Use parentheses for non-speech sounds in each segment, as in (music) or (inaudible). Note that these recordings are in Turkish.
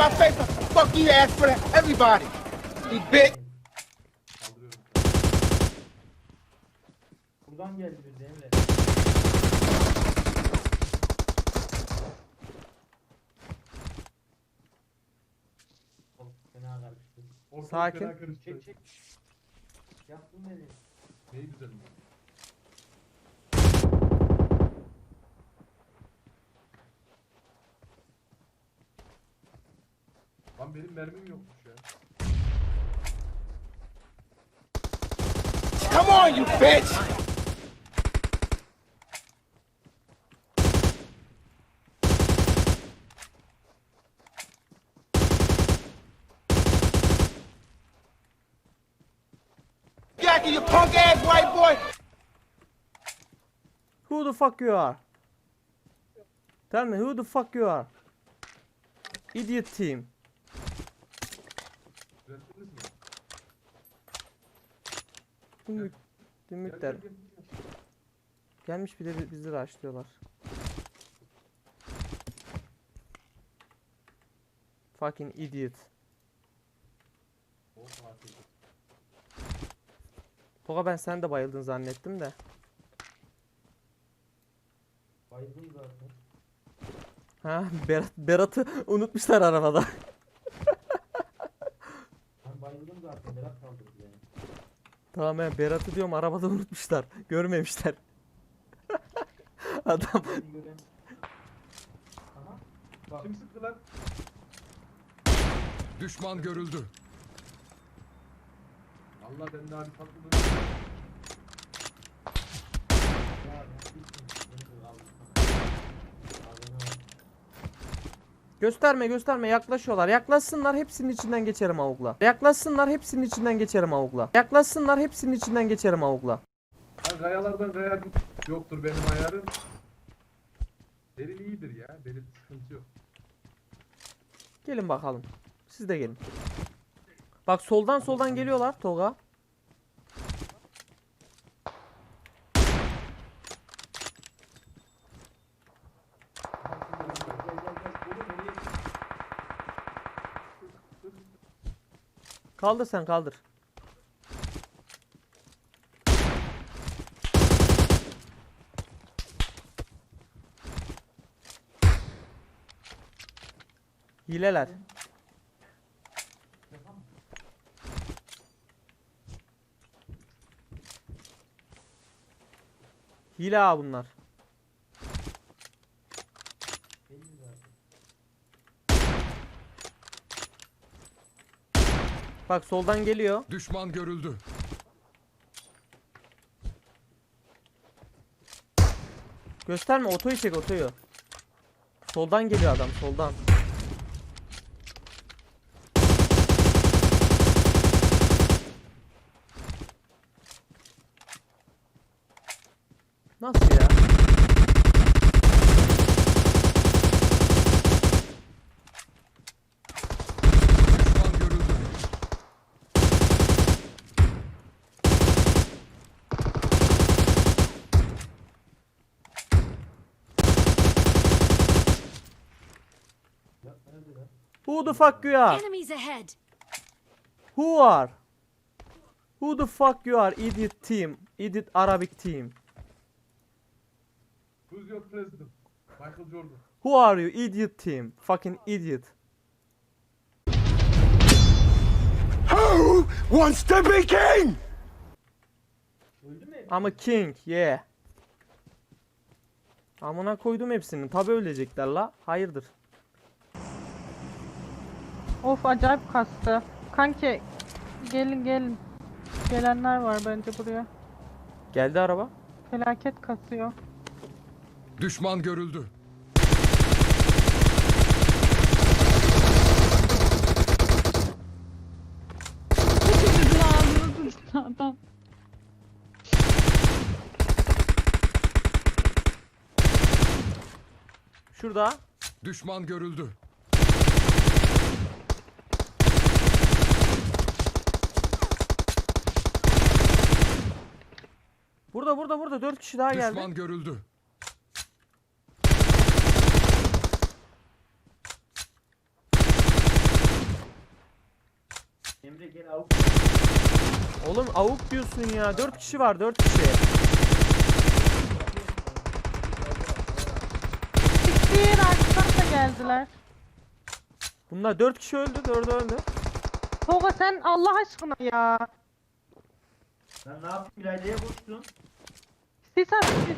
my face. Fuck you, ass for that. Everybody. You bitch. Buradan geldi bir de Emre. Çok fena karıştı. Ortalık Sakin. fena karıştı. Çek çek. Yaptın beni. Neyi güzel Lan benim mermim yokmuş ya. Come on, you bitch. Jackie, you punk ass white boy. Who the fuck you are? Tell me who the fuck you are? Idiot team. Düzelttiniz mi? Dümük, Gel, dümükler. gel, gel, gel. Gelmiş bir de bi- bizi raşlıyorlar. Fucking idiot. Toga ben sen de bayıldın zannettim de. Bayıldım zaten. Ha Berat, Berat'ı (laughs) unutmuşlar arabada. Bayıldım zaten. Berat kaldırdı yani. tamam ben Berat'ı diyorum arabada unutmuşlar. Görmemişler. (laughs) Adam Beni gören... Aha. Bak. Kim sıktı lan? Düşman görüldü. Allah ben daha bir tatlı Ya, gitsin. Beni aldı. Ağzına bak. Gösterme gösterme yaklaşıyorlar. Yaklaşsınlar hepsinin içinden geçerim avukla. Yaklaşsınlar hepsinin içinden geçerim avukla. Yaklaşsınlar hepsinin içinden geçerim avukla. Ha kayalardan kaya yoktur benim ayarım. Benim iyidir ya. Benim sıkıntı yok. Gelin bakalım. Siz de gelin. Bak soldan soldan geliyorlar Toga. Gel gel gel. Oğlum oraya Kaldır sen kaldır. Hileler. Hile bunlar. Bak soldan geliyor. Düşman görüldü. Gösterme otoyu çek otoyu. Soldan geliyor adam soldan. Nasıl ya? Düşman görüldü. Ya nerede lan? Who the fuck you are? Enemies ahead! Who are? Who the fuck you are? Idiot team. Idiot Arabic team. Who's your president? Michael Jordan. Who are you? Idiot team. Fucking idiot. Who wants to be king? I'm a king. Yeah. Amına koydum hepsini. Tabi ölecekler la. Hayırdır. Of acayip kastı. Kanki gelin gelin. Gelenler var bence buraya. Geldi araba. Felaket kasıyor. Düşman görüldü. Adam. Şurada. Düşman görüldü. Burada burada burada 4 kişi daha geldi. Düşman görüldü. Emre gel avuk. Oğlum avuk diyorsun ya. 4 kişi var 4 kişi. Siktir arkadan da geldiler. Bunlar 4 kişi öldü 4'ü öldü. Tolga sen Allah aşkına ya. Lan ne yapayım İlayda'ya koştun. Sis at sis.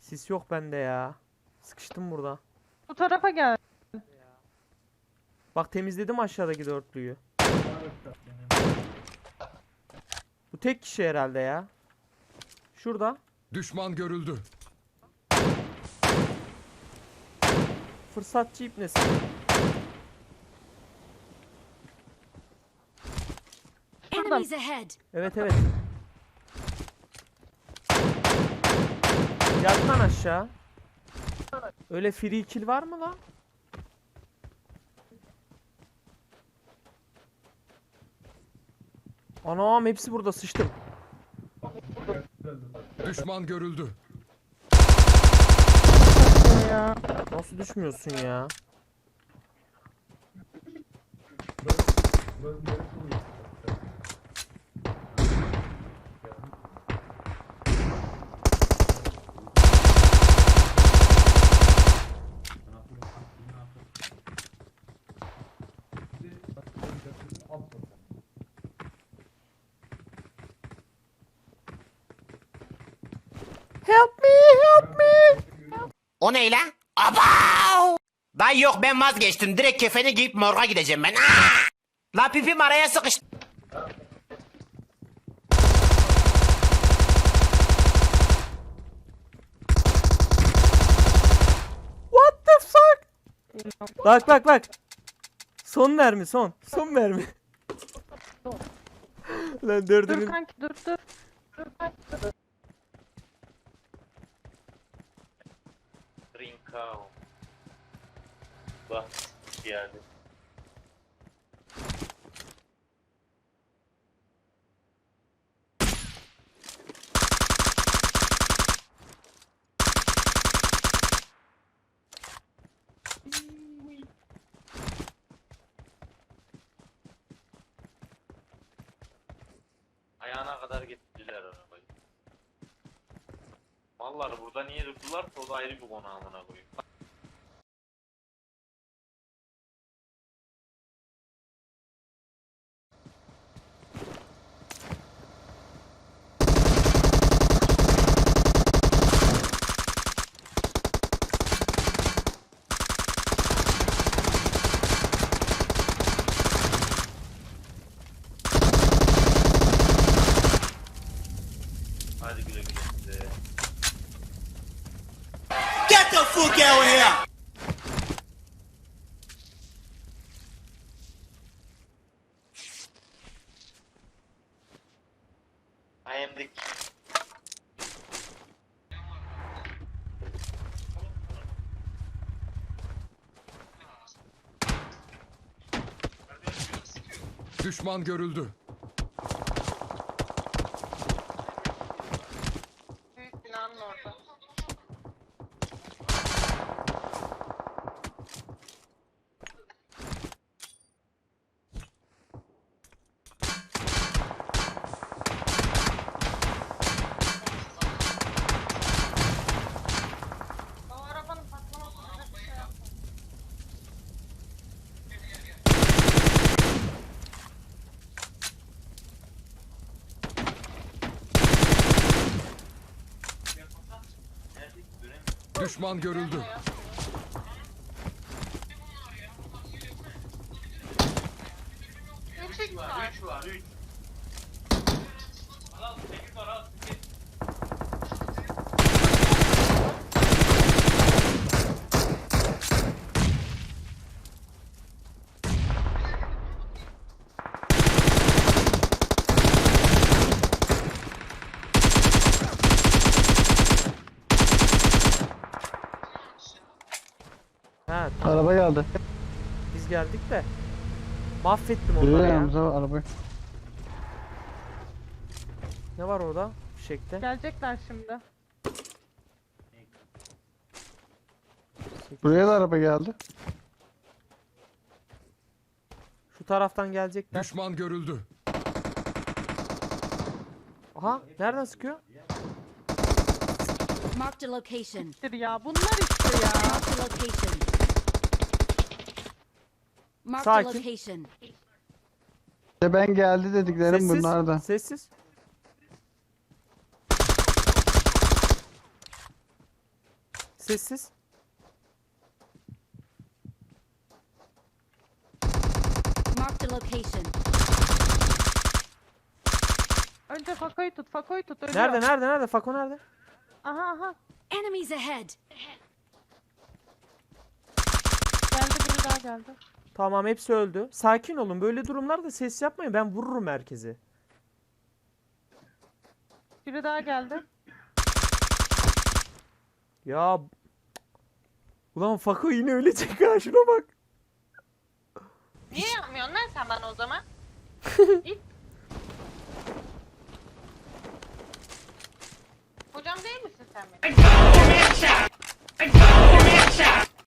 Sis yok bende ya. Sıkıştım burada. Bu tarafa gel. Bak temizledim aşağıdaki dörtlüyü. Bu tek kişi herhalde ya. Şurada. Düşman görüldü. Fırsatçı ipnesi. Ahead. Evet evet. Yat lan aşağı. Öyle free kill var mı lan? Anam hepsi burada sıçtım. Düşman görüldü. Ya. Nasıl düşmüyorsun ya? Help me, help me. O ne lan? Abav! Lan yok ben vazgeçtim. Direkt kefeni giyip morga gideceğim ben. Aa! La pipim araya sıkıştı. What the fuck? Bak bak bak. Son mermi son. Son mermi. (laughs) Lan Dur dördünün kanki dur dur. Dur kanki dur. Rincao. Bak geldi. Ayağına kadar getirdiler arabayı. Mallar burada niye durdular o da ayrı bir konu amına koyayım. The Düşman görüldü. Düşman görüldü. Üç var. 3 var 3. geldi. biz geldik de. Mahvettim onları ya. yanımıza arabayı. Ne var orada? Fişekte. Gelecekler şimdi. Buraya da araba geldi. Şu taraftan gelecekler. Düşman görüldü. Aha nereden sıkıyor? Marked a location. Siktir ya bunlar işte ya. Marked a location. Sakin. location. İşte ben geldi dediklerim Sessiz. bunlardan. Sessiz. Sessiz. Marked a location. Önce Fako'yu tut, Fako'yu tut. Ölüyor. Nerede nerede nerede? Fako nerede? Aha aha. Enemies ahead. Geldi biri daha geldi. Tamam hepsi öldü. Sakin olun. Böyle durumlarda ses yapmayın. Ben vururum herkesi. Biri daha geldi. Ya Ulan Fako yine ölecek ha şuna bak. Niye yapmıyorsun lan sen bana o zaman? (laughs) Hocam değil misin sen benim?